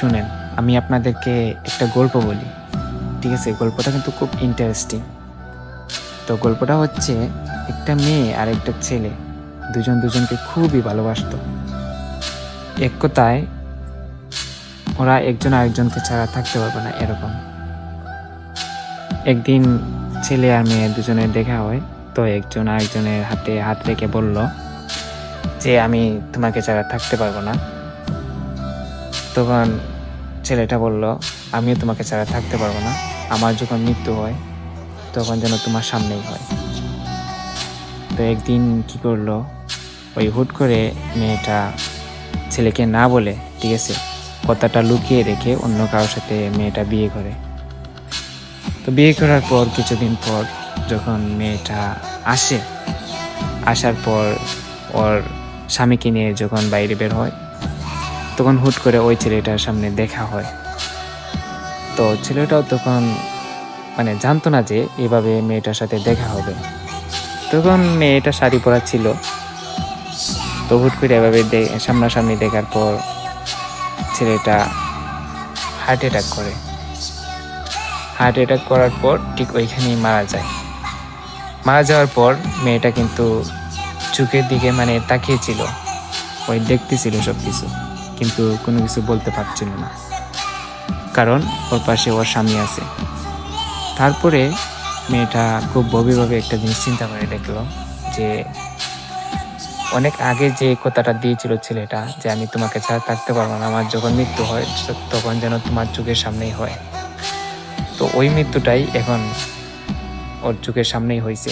শুনেন, আমি আপনাদেরকে একটা গল্প বলি। ঠিক আছে, গল্পটা কিন্তু খুব ইন্টারেস্টিং তো গল্পটা হচ্ছে, একটা মেয়ে আর একটা ছেলে দুজন দুজনকে খুবই ভালোবাসতো। এক কথায়, ওরা একজন আরেকজনকে ছাড়া থাকতে পারবে না এরকম। একদিন ছেলে আর মেয়ে দুজনের দেখা হয়, তো একজন আরেকজনের হাতে হাত রেখে বলল যে, আমি তোমাকে ছাড়া থাকতে পারব না। তখন ছেলেটা বলল, আমিও তোমাকে ছাড়া থাকতে পারব না। আমার যখন মৃত্যু হয়, তখন যেন তোমার সামনেই হয়। তো একদিন কি করল? ওই হুট করে মেয়েটা ছেলেকে না বলে, ঠিক আছে, কথাটা লুকিয়ে রেখে অন্য কারোর সাথে মেয়েটা বিয়ে করে। তো বিয়ে করার পর, কিছুদিন পর যখন মেয়েটা আসে, আসার পর ওর স্বামীকে নিয়ে যখন বাইরে বের হয় তখন হুট করে ওই ছেলেটার সামনে দেখা হয়। তো ছেলেটাও তখন মানে জানতো না যে এভাবে মেয়েটার সাথে দেখা হবে। তখন মেয়েটা শাড়ি পরা ছিল। তো হুট করে এভাবে সামনাসামনি দেখার পর ছেলেটা হার্ট অ্যাটাক করে। হার্ট অ্যাটাক করার পর ঠিক ওইখানেই মারা যায়। মারা যাওয়ার পর মেয়েটা কিন্তু চোখের দিকে মানে তাকিয়েছিল ওই দেখতেছিল সব কিছু কিন্তু কোনো কিছু বলতে পারছিল না। কারণ ওর পাশে ওর স্বামী আছে। তারপরে মেয়েটা খুব গভীরভাবে একটা জিনিস চিন্তা করে দেখল যে অনেক আগে যে কথাটা দিয়েছিল ছেলেটা যে আমি তোমাকে ছাড়া থাকতে পারব না, আমার যখন মৃত্যু হয়, তখন যেন তোমার চোখের সামনেই হয়। তো ওই মৃত্যুটাই এখন ওর চোখের সামনেই হয়েছে।